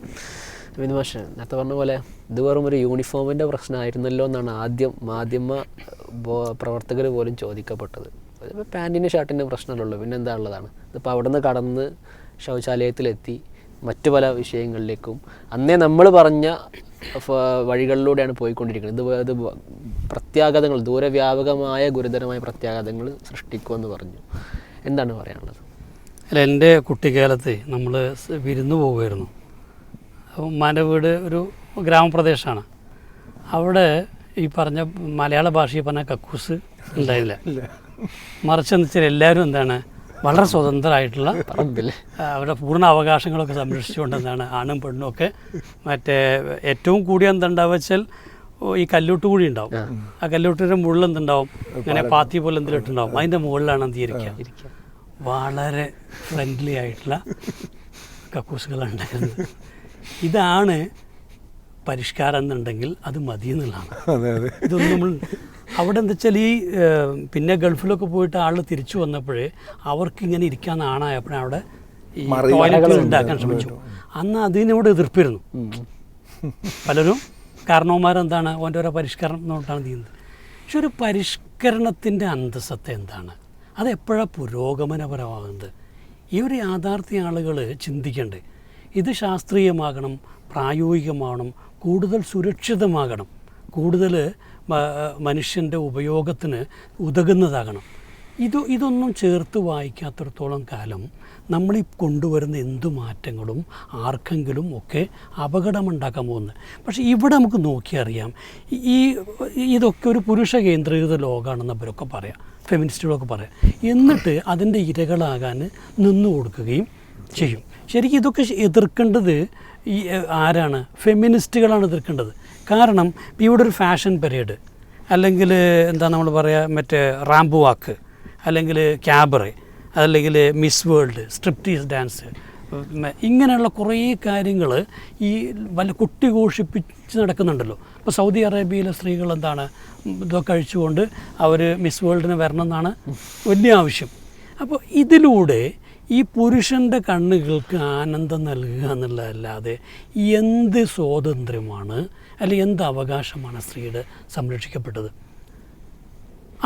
വിനു നേരത്തെ പറഞ്ഞ പോലെ ഇത് വെറും ഒരു യൂണിഫോമിന്റെ പ്രശ്നമായിരുന്നല്ലോ എന്നാണ് ആദ്യം മാധ്യമ പ്രവർത്തകർ പോലും ചോദിക്കപ്പെട്ടത്. അതിപ്പോൾ പാന്റിന്റെ ഷർട്ടിന്റെ പ്രശ്നമല്ലല്ലോ പിന്നെ എന്താ ഉള്ളതാണ്? ഇതിപ്പോൾ അവിടെ നിന്ന് കടന്ന് ശൗചാലയത്തിലെത്തി മറ്റു പല വിഷയങ്ങളിലേക്കും. അന്നേ നമ്മൾ പറഞ്ഞ വഴികളിലൂടെയാണ് പോയിക്കൊണ്ടിരിക്കുന്നത്. ഇത് ഇത് പ്രത്യാഘാതങ്ങൾ ദൂരവ്യാപകമായ ഗുരുതരമായ പ്രത്യാഘാതങ്ങൾ സൃഷ്ടിക്കുമെന്ന് പറഞ്ഞു. എന്താണ് പറയാനുള്ളത്? അല്ല എന്റെ കുട്ടിക്കാലത്ത് നമ്മൾ വിരുന്നു പോകുമായിരുന്നു അപ്പോൾ ഉമ്മാന്റെ വീട് ഒരു ഗ്രാമപ്രദേശമാണ് അവിടെ ഈ പറഞ്ഞ മലയാള ഭാഷയിൽ പറഞ്ഞ കക്കൂസ് ഉണ്ടായില്ല മറിച്ച് എന്ന് വെച്ചാൽ എല്ലാവരും എന്താണ് വളരെ സ്വതന്ത്രമായിട്ടുള്ള അവരുടെ പൂർണ അവകാശങ്ങളൊക്കെ സംരക്ഷിച്ചുകൊണ്ട് എന്താണ് ആണും പെണ്ണും ഒക്കെ മറ്റേ ഏറ്റവും കൂടിയ എന്തുണ്ടാവുക വെച്ചാൽ ഈ കല്ലൂട്ട് കൂടി ഉണ്ടാവും. ആ. കല്ലൂട്ടിന്റെ മുകളിൽ എന്തുണ്ടാവും? അങ്ങനെ പാത്തി പോലെ എന്തെങ്കിലും ഇട്ടുണ്ടാവും. അതിന്റെ മുകളിലാണ് എന്ത് ഇരിക്കുക വളരെ ഫ്രണ്ട്ലി ആയിട്ടുള്ള കക്കൂസുകളാണ് ഉണ്ടായിരുന്നത് ഇതാണ് പരിഷ്കാരം എന്നുണ്ടെങ്കിൽ അത് മതി എന്നുള്ളതാണ്. ഇതൊന്നും നമ്മൾ അവിടെ എന്താ വെച്ചാൽ ഈ പിന്നെ ഗൾഫിലൊക്കെ പോയിട്ട് ആൾ തിരിച്ചു വന്നപ്പോഴേ അവർക്ക് ഇങ്ങനെ ഇരിക്കാൻ നാണായപ്പോഴാണ് അവിടെ ഈ ടോയ്ലറ്റുകൾ ഉണ്ടാക്കാൻ ശ്രമിച്ചു. അന്ന് അതിനോട് എതിർപ്പിരുന്നു. പലരും കാരണവന്മാരെന്താണ് ഓന്റെ ഓരോ പരിഷ്കരണം എന്നോട്ടാണ് ചെയ്യുന്നത് പക്ഷെ ഒരു പരിഷ്കരണത്തിന്റെ അന്തസ്സത്തെ എന്താണ്? അത് എപ്പോഴാണ് പുരോഗമനപരമാകുന്നത്? ഈ ഒരു യാഥാർത്ഥ്യ ആളുകൾ ചിന്തിക്കണ്ടേ. ഇത് ശാസ്ത്രീയമാകണം പ്രായോഗികമാകണം കൂടുതൽ സുരക്ഷിതമാകണം കൂടുതൽ മനുഷ്യന്റെ ഉപയോഗത്തിന് ഉതകുന്നതാകണം. ഇത് ഇതൊന്നും ചേർത്ത് വായിക്കാത്തിടത്തോളം കാലം നമ്മൾ ഈ കൊണ്ടുവരുന്ന എന്തു മാറ്റങ്ങളും ആർക്കെങ്കിലും ഒക്കെ അപകടമുണ്ടാക്കാൻ പോകുന്നത്. പക്ഷേ ഇവിടെ നമുക്ക് നോക്കിയറിയാം. ഈ ഇതൊക്കെ ഒരു പുരുഷ കേന്ദ്രീകൃത ലോകമാണെന്ന് അവരൊക്കെ പറയാം. ഫെമിനിസ്റ്റുകളൊക്കെ പറയാം. എന്നിട്ട് അതിന്റെ ഇരകളാകാൻ നിന്നു കൊടുക്കുകയും ചെയ്യും. ശരിക്കും ഇതൊക്കെ എതിർക്കേണ്ടത് ഈ ആരാണ്? ഫെമിനിസ്റ്റുകളാണ് എതിർക്കേണ്ടത്. കാരണം ഇവിടെ ഒരു ഫാഷൻ പരേഡ്. അല്ലെങ്കിൽ എന്താ നമ്മൾ പറയുക മറ്റേ റാംബു വാക്ക് അല്ലെങ്കിൽ ക്യാബറെ അല്ലെങ്കിൽ മിസ് വേൾഡ് സ്ട്രിപ്റ്റീസ് ഡാൻസ് ഇങ്ങനെയുള്ള കുറേ കാര്യങ്ങൾ ഈ വല്ല കുട്ടി ഘോഷിപ്പിച്ച് നടക്കുന്നുണ്ടല്ലോ. ഇപ്പോൾ സൗദി അറേബ്യയിലെ സ്ത്രീകൾ എന്താണ്? ഇതൊക്കെ കഴിച്ചുകൊണ്ട് അവർ മിസ് വേൾഡിന് വരണം എന്നാണ് വലിയ ആവശ്യം. അപ്പോൾ ഇതിലൂടെ ഈ പുരുഷന്റെ കണ്ണുകൾക്ക് ആനന്ദം നൽകുക എന്നുള്ളതല്ലാതെ എന്ത് സ്വാതന്ത്ര്യമാണ് അല്ലെങ്കിൽ എന്ത് അവകാശമാണ് സ്ത്രീയുടെ സംരക്ഷിക്കപ്പെട്ടത്?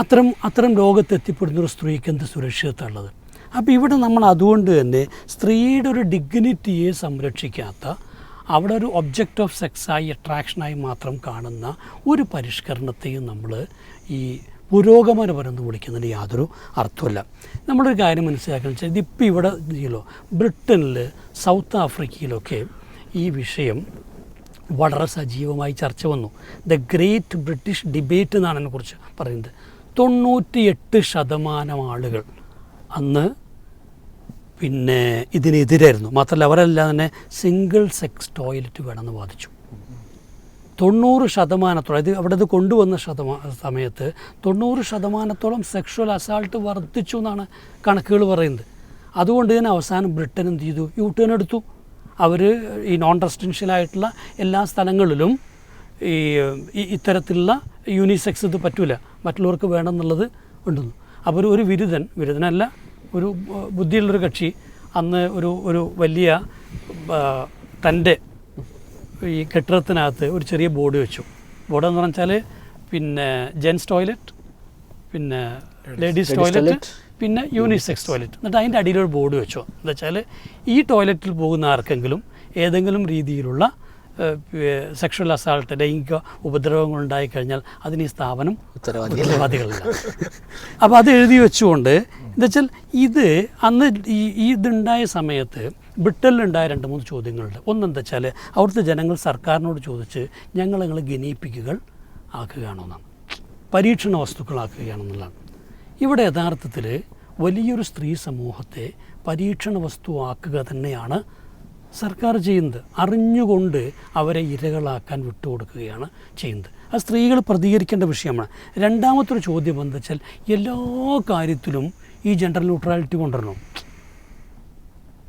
അത്തരം അത്തരം ലോകത്തെത്തിപ്പെടുന്ന ഒരു സ്ത്രീക്ക് എന്ത് സുരക്ഷിതത്വമുള്ളത്? അപ്പോൾ ഇവിടെ നമ്മൾ അതുകൊണ്ട് തന്നെ സ്ത്രീയുടെ ഒരു ഡിഗ്നിറ്റിയെ സംരക്ഷിക്കാത്ത അവിടെ ഒരു ഒബ്ജക്റ്റ് ഓഫ് സെക്സായി അട്രാക്ഷനായി മാത്രം കാണുന്ന ഒരു പരിഷ്കരണത്തെയും നമ്മൾ ഈ പുരോഗമനപരം വിളിക്കുന്നതിന് യാതൊരു അർത്ഥമില്ല നമ്മളൊരു കാര്യം മനസ്സിലാക്കണം വെച്ചാൽ ഇതിപ്പോൾ ഇവിടെ ഇതിലോ ബ്രിട്ടനിൽ സൗത്ത് ആഫ്രിക്കയിലൊക്കെ ഈ വിഷയം വളരെ സജീവമായി ചർച്ച വന്നു. ദ ഗ്രേറ്റ് ബ്രിട്ടീഷ് ഡിബേറ്റ് എന്നാണ് അതിനെക്കുറിച്ച് പറയുന്നത്. തൊണ്ണൂറ്റിയെട്ട് ശതമാനം ആളുകൾ അന്ന് പിന്നെ ഇതിനെതിരായിരുന്നു. മാത്രമല്ല അവരെല്ലാം തന്നെ സിംഗിൾ സെക്സ് ടോയ്ലറ്റ് വേണമെന്ന് വാദിച്ചു. തൊണ്ണൂറ് ശതമാനത്തോളം ഇത് അവിടെ ഇത് കൊണ്ടുവന്ന ശതമാ സമയത്ത് തൊണ്ണൂറ് ശതമാനത്തോളം സെക്ഷൽ അസാൾട്ട് വർദ്ധിച്ചു എന്നാണ് കണക്കുകൾ പറയുന്നത്. അതുകൊണ്ട് തന്നെ അവസാനം ബ്രിട്ടൻ എന്ത് ചെയ്തു? യു ടേൺ എടുത്തു. അവർ ഈ നോൺ റെസിഡൻഷ്യലായിട്ടുള്ള എല്ലാ സ്ഥലങ്ങളിലും ഈ ഇത്തരത്തിലുള്ള യൂണിസെക്സ് ഇത് പറ്റൂല. മറ്റുള്ളവർക്ക് വേണമെന്നുള്ളത് ഉണ്ടെന്നു. അപ്പോൾ ഒരു- ഒരു വിരുദ്ധൻ വിരുദ്ധനല്ല ഒരു ബുദ്ധിയുള്ളൊരു കക്ഷി അന്ന് ഒരു ഒരു വലിയ തന്റെ ഈ കെട്ടിടത്തിനകത്ത് ഒരു ചെറിയ ബോർഡ് വെച്ചു. ബോർഡ് എന്ന് പറഞ്ഞാൽ പിന്നെ ജെൻസ് ടോയ്ലറ്റ് പിന്നെ ലേഡീസ് ടോയ്ലറ്റ് പിന്നെ യൂണിസെക്സ് ടോയ്ലറ്റ് എന്നിട്ട് അതിന്റെ അടിയിലൊരു ബോർഡ് വെച്ചു. എന്താ വെച്ചാൽ ഈ ടോയ്ലറ്റിൽ പോകുന്ന ആർക്കെങ്കിലും ഏതെങ്കിലും രീതിയിലുള്ള സെക്ഷൽ അസാൾട്ട് ലൈംഗിക ഉപദ്രവങ്ങൾ ഉണ്ടായി കഴിഞ്ഞാൽ അതിന് ഈ സ്ഥാപനം ഉത്തരവാദി ഉത്തരവാദികളില്ല. അപ്പോൾ അത് എഴുതി വെച്ചുകൊണ്ട് എന്താ വെച്ചാൽ ഇത് അന്ന് ഈ ഇതുണ്ടായ സമയത്ത് ബ്രിട്ടനിലുണ്ടായ രണ്ട് മൂന്ന് ചോദ്യങ്ങളുണ്ട്. ഒന്നെന്താ വെച്ചാൽ അവിടുത്തെ ജനങ്ങൾ സർക്കാരിനോട് ചോദിച്ച് ഞങ്ങൾ നിങ്ങൾ ഗനീപ്പിക്കുകൾ ആക്കുകയാണോ എന്നാണ് പരീക്ഷണ വസ്തുക്കളാക്കുകയാണെന്നുള്ളതാണ് ഇവിടെ യഥാർത്ഥത്തിൽ വലിയൊരു സ്ത്രീ സമൂഹത്തെ പരീക്ഷണ വസ്തുവാക്കുക തന്നെയാണ് സർക്കാർ ചെയ്യുന്നത് അറിഞ്ഞുകൊണ്ട് അവരെ ഇരകളാക്കാൻ വിട്ടുകൊടുക്കുകയാണ് ചെയ്യുന്നത്. ആ സ്ത്രീകൾ പ്രതികരിക്കേണ്ട വിഷയമാണ്. രണ്ടാമത്തൊരു ചോദ്യം എന്താ വെച്ചാൽ എല്ലാ കാര്യത്തിലും ഈ ജെൻഡർ ന്യൂട്രാലിറ്റി കൊണ്ടുവരണം.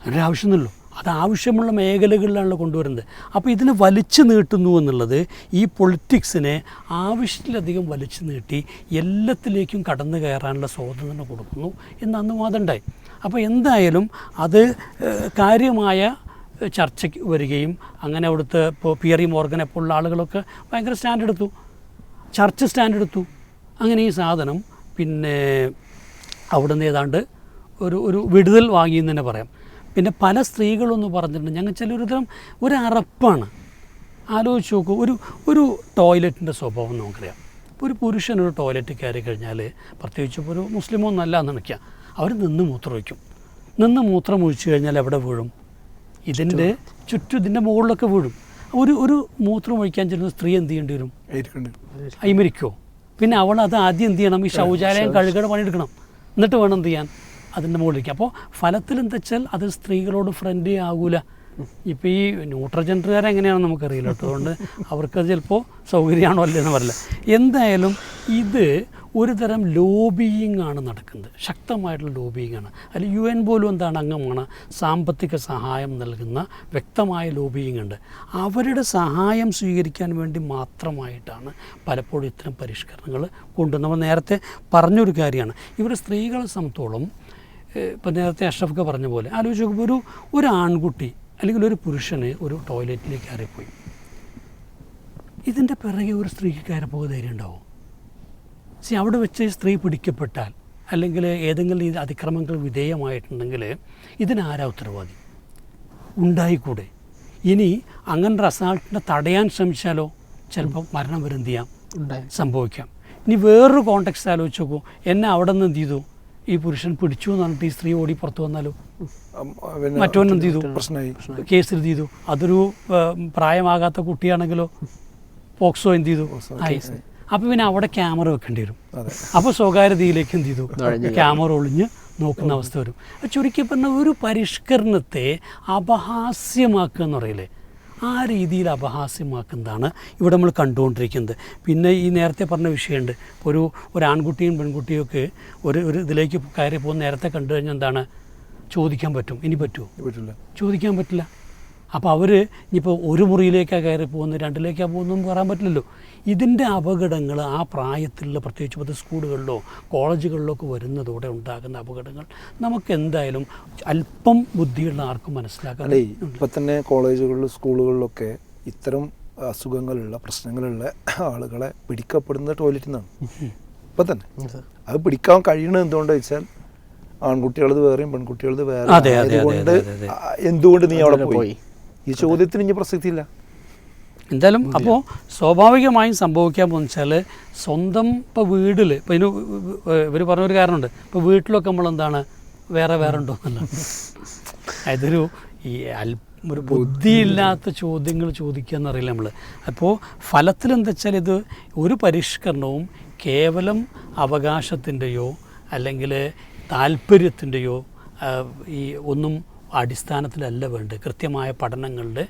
അതിന്റെ ആവശ്യമൊന്നുമില്ലല്ലോ അത് ആവശ്യമുള്ള മേഖലകളിലാണല്ലോ കൊണ്ടുവരുന്നത്. അപ്പോൾ ഇതിനെ വലിച്ചു നീട്ടുന്നു എന്നുള്ളത് ഈ പൊളിറ്റിക്സിനെ ആവശ്യത്തിലധികം വലിച്ചു നീട്ടി എല്ലാത്തിലേക്കും കടന്നു കയറാനുള്ള സ്വാതന്ത്ര്യം കൊടുക്കുന്നു എന്ന് അന്ന് വാദമുണ്ടായി അപ്പോൾ എന്തായാലും അത് കാര്യമായ ചർച്ചയ്ക്ക് വരികയും അങ്ങനെ അവിടുത്തെ ഇപ്പോൾ പിയറി മോർഗനെ പോലുള്ള ആളുകളൊക്കെ ഭയങ്കര സ്റ്റാൻഡ് എടുത്തു. ചർച്ച് സ്റ്റാൻഡ് എടുത്തു. അങ്ങനെ ഈ സാധനം പിന്നെ അവിടുന്ന് ഏതാണ്ട് ഒരു ഒരു വിടുതൽ വാങ്ങി എന്ന് തന്നെ പറയാം. പിന്നെ പല സ്ത്രീകളൊന്ന് പറഞ്ഞിട്ടുണ്ട്. ഞങ്ങൾ ചില തരം ഒരു അറപ്പാണ് ആലോചിച്ച് നോക്കൂ ഒരു ഒരു ടോയ്ലറ്റിന്റെ സ്വഭാവം നമുക്കറിയാം. ഇപ്പോൾ ഒരു പുരുഷൻ ഒരു ടോയ്ലറ്റ് കയറി കഴിഞ്ഞാൽ പ്രത്യേകിച്ച് ഇപ്പോൾ ഒരു മുസ്ലിമോ എന്നല്ല എന്ന് വയ്ക്കുക അവർ നിന്ന് മൂത്രം വയ്ക്കും നിന്ന് മൂത്രം ഒഴിച്ചു കഴിഞ്ഞാൽ എവിടെ വീഴും? ഇതിന്റെ ചുറ്റും ഇതിന്റെ മുകളിലൊക്കെ വീഴും. ഒരു ഒരു മൂത്രം ഒഴിക്കാൻ ചെല്ലുന്ന സ്ത്രീ എന്ത് ചെയ്യേണ്ടി വരും? അയിമരിക്കോ പിന്നെ അവൾ അത് ആദ്യം എന്ത് ചെയ്യണം? ഈ ശൗചാലയം കഴുകട പണിയെടുക്കണം എന്നിട്ട് വേണം എന്ത് ചെയ്യാൻ? അതിന്റെ മുകളിലേക്ക്. അപ്പോൾ ഫലത്തിൽ എന്താ വെച്ചാൽ അത് സ്ത്രീകളോട് ഫ്രണ്ട്ലി ആകൂല. ഇപ്പോൾ ഈ ന്യൂട്രജൻഡറുകാർ എങ്ങനെയാണെന്ന് നമുക്കറിയില്ല കേട്ടോ. അതുകൊണ്ട് അവർക്കത് ചിലപ്പോൾ സൗകര്യമാണോ അല്ലെന്ന് പറയില്ല. എന്തായാലും ഇത് ഒരു തരം ലോബിയിങ് ആണ് നടക്കുന്നത്. ശക്തമായിട്ടുള്ള ലോബിയിങ് ആണ്. അതിൽ യു എൻ പോലും എന്താണ് അംഗമാണ്? സാമ്പത്തിക സഹായം നൽകുന്ന വ്യക്തമായ ലോബിയിങ് ഉണ്ട്. അവരുടെ സഹായം സ്വീകരിക്കാൻ വേണ്ടി മാത്രമായിട്ടാണ് പലപ്പോഴും ഇത്തരം പരിഷ്കരണങ്ങൾ കൊണ്ടുവന്നത്. നമ്മൾ നേരത്തെ പറഞ്ഞൊരു കാര്യമാണ്. ഇവർ സ്ത്രീകളെ സംബന്ധിച്ചോളം ഇപ്പം നേരത്തെ അഷ്റഫ്ക്ക് പറഞ്ഞ പോലെ ആലോചിച്ച് നോക്കുമ്പോൾ ഒരു ഒരു ആൺകുട്ടി അല്ലെങ്കിൽ ഒരു പുരുഷന് ഒരു ടോയ്ലറ്റിലേക്ക് കയറിപ്പോയി. ഇതിന്റെ പിറകെ ഒരു സ്ത്രീക്ക് കയറിപ്പോകുക ധൈര്യം ഉണ്ടാവും? സി അവിടെ വെച്ച് സ്ത്രീ പിടിക്കപ്പെട്ടാൽ അല്ലെങ്കിൽ ഏതെങ്കിലും ഈ അതിക്രമങ്ങൾ വിധേയമായിട്ടുണ്ടെങ്കിൽ ഇതിനാരാ ഉത്തരവാദി? ഉണ്ടായിക്കൂടെ? ഇനി അങ്ങനെ അസാൾട്ടിനെ തടയാൻ ശ്രമിച്ചാലോ? ചിലപ്പോൾ മരണം വരെ എന്ത് ചെയ്യാം? ഉണ്ടായി. സംഭവിക്കാം. ഇനി വേറൊരു കോണ്ടെക്സ്റ്റ് ആലോചിച്ച് നോക്കൂ. എന്നെ അവിടെ നിന്ന് എന്ത് ചെയ്തു? ഈ പുരുഷൻ പിടിച്ചു എന്ന് പറഞ്ഞിട്ട് ഈ സ്ത്രീ ഓടി പുറത്തു വന്നാലോ. മറ്റവൻ എന്ത് ചെയ്തു? പ്രശ്നമായി. കേസ് എന്ത് ചെയ്തു. അതൊരു പ്രായമാകാത്ത കുട്ടിയാണെങ്കിലോ പോക്സോ എന്ത് ചെയ്തു? ആയി. അപ്പോൾ പിന്നെ അവിടെ ക്യാമറ വെക്കേണ്ടി വരും. അപ്പൊ അപ്പോൾ സ്വകാര്യതയിലേക്ക് എന്ത് ചെയ്തു? ക്യാമറ ഒളിഞ്ഞ് നോക്കുന്ന അവസ്ഥ വരും. ചുരുക്കി പറഞ്ഞ ഒരു പരിഷ്കരണത്തെ അപഹാസ്യമാക്കുക എന്ന് പറയില്ലേ? ആ രീതിയിൽ അപഹാസ്യമാക്കുന്നതാണ് ഇവിടെ നമ്മൾ കണ്ടുകൊണ്ടിരിക്കുന്നത്. പിന്നെ ഈ നേരത്തെ പറഞ്ഞ വിഷയമുണ്ട്. ഒരു ഒരു ആൺകുട്ടിയും പെൺകുട്ടിയും ഒക്കെ ഒരു ഒരു ഇതിലേക്ക് കയറി പോകുന്ന നേരത്തെ കണ്ടു കഴിഞ്ഞാൽ എന്താണ്? ചോദിക്കാൻ പറ്റും. ഇനി പറ്റുമോ പറ്റില്ല. ചോദിക്കാൻ പറ്റില്ല. അപ്പോൾ അവർ ഇനിയിപ്പോൾ ഒരു മുറിയിലേക്കാണ് കയറി പോകുന്നത് രണ്ടിലേക്കാണ് പോകുന്നതെന്ന് പറയാൻ പറ്റില്ലല്ലോ. ഇതിന്റെ അപകടങ്ങൾ ആ പ്രായത്തിലുള്ള പ്രത്യേകിച്ച് പത്ത് സ്കൂളുകളിലോ കോളേജുകളിലോ ഒക്കെ വരുന്നതോടെ ഉണ്ടാകുന്ന അപകടങ്ങൾ നമുക്ക് എന്തായാലും അല്പം ബുദ്ധിയുള്ള ആർക്കും മനസ്സിലാക്കാൻ അല്ലേ ഇപ്പം തന്നെ കോളേജുകളിലും സ്കൂളുകളിലൊക്കെ ഇത്തരം അസുഖങ്ങളുള്ള പ്രശ്നങ്ങളുള്ള ആളുകളെ പിടിക്കപ്പെടുന്നത് ടോയ്ലറ്റിൽ നിന്നാണ് ഇപ്പം തന്നെ. അത് പിടിക്കാൻ കഴിയണത് എന്തുകൊണ്ടാണ് വെച്ചാൽ ആൺകുട്ടികളത് വേറെയും പെൺകുട്ടികളത് വേറെ. എന്തുകൊണ്ട് നീ അവിടെ പോയി. ഈ ചോദ്യത്തിന് ഇനി പ്രസക്തിയില്ല. എന്തായാലും അപ്പോൾ സ്വാഭാവികമായും സംഭവിക്കാൻ പോകുന്ന വെച്ചാൽ സ്വന്തം ഇപ്പോൾ വീട്ടിൽ ഇപ്പോൾ ഇതിന് ഇവർ പറഞ്ഞൊരു കാരണമുണ്ട്. ഇപ്പോൾ വീട്ടിലൊക്കെ നമ്മൾ എന്താണ് വേറെ വേറെ ഉണ്ടോ എന്നല്ല. അതൊരു ഈ അൽ ഒരു ബുദ്ധിയില്ലാത്ത ചോദ്യങ്ങൾ ചോദിക്കുക എന്നറിയില്ല നമ്മൾ അപ്പോൾ ഫലത്തിൽ എന്താ വെച്ചാൽ ഇത് ഒരു പരിഷ്കരണവും കേവലം അവകാശത്തിന്റെയോ അല്ലെങ്കിൽ താല്പര്യത്തിന്റെയോ ഈ ഒന്നും അടിസ്ഥാനത്തിലല്ല വേണ്ടത്. കൃത്യമായ പഠനങ്ങളുടെ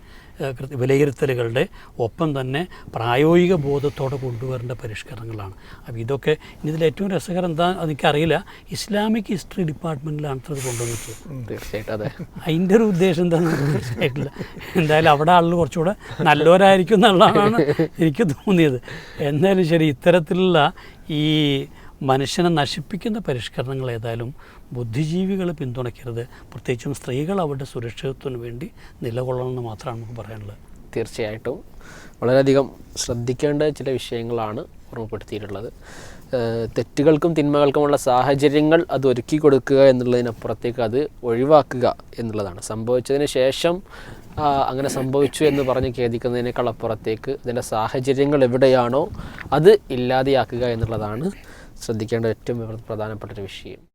വിലയിരുത്തലുകളുടെ ഒപ്പം തന്നെ പ്രായോഗിക ബോധത്തോടെ കൊണ്ടുവരേണ്ട പരിഷ്കരണങ്ങളാണ്. അപ്പോൾ ഇതൊക്കെ ഇനി ഇതിൽ ഏറ്റവും രസകരം എന്താ എനിക്കറിയില്ല. ഇസ്ലാമിക് ഹിസ്റ്ററി ഡിപ്പാർട്ട്മെന്റിലാണ് ഇത് കൊണ്ടുവന്നിട്ടുള്ളത് തീർച്ചയായിട്ടും അതെ. അതിന്റെ ഒരു ഉദ്ദേശം എന്താണെന്ന് തീർച്ചയായിട്ടില്ല. എന്തായാലും അവിടെ ആളുകൾ കുറച്ചുകൂടെ നല്ലവരായിരിക്കും എന്നുള്ളതാണ് എനിക്ക് തോന്നിയത്. എന്തായാലും ശരി ഇത്തരത്തിലുള്ള ഈ മനുഷ്യനെ നശിപ്പിക്കുന്ന പരിഷ്കരണങ്ങൾ ഏതായാലും ബുദ്ധിജീവികൾ പിന്തുണയ്ക്കരുത്. പ്രത്യേകിച്ചും സ്ത്രീകൾ അവരുടെ സുരക്ഷിതത്വത്തിന് വേണ്ടി നിലകൊള്ളണമെന്ന് മാത്രമാണ് നമുക്ക് പറയാനുള്ളത്. തീർച്ചയായിട്ടും. വളരെയധികം ശ്രദ്ധിക്കേണ്ട ചില വിഷയങ്ങളാണ് ഓർമ്മപ്പെടുത്തിയിട്ടുള്ളത്. തെറ്റുകൾക്കും തിന്മകൾക്കുമുള്ള സാഹചര്യങ്ങൾ അത് ഒരുക്കി കൊടുക്കുക എന്നുള്ളതിനപ്പുറത്തേക്ക് അത് ഒഴിവാക്കുക എന്നുള്ളതാണ്. സംഭവിച്ചതിന് ശേഷം അങ്ങനെ സംഭവിച്ചു എന്ന് പറഞ്ഞ് ഖേദിക്കുന്നതിനേക്കാൾ അപ്പുറത്തേക്ക് അതിന്റെ സാഹചര്യങ്ങൾ എവിടെയാണോ അത് ഇല്ലാതെയാക്കുക എന്നുള്ളതാണ് ശ്രദ്ധിക്കേണ്ട ഏറ്റവും പ്രധാനപ്പെട്ട ഒരു വിഷയം.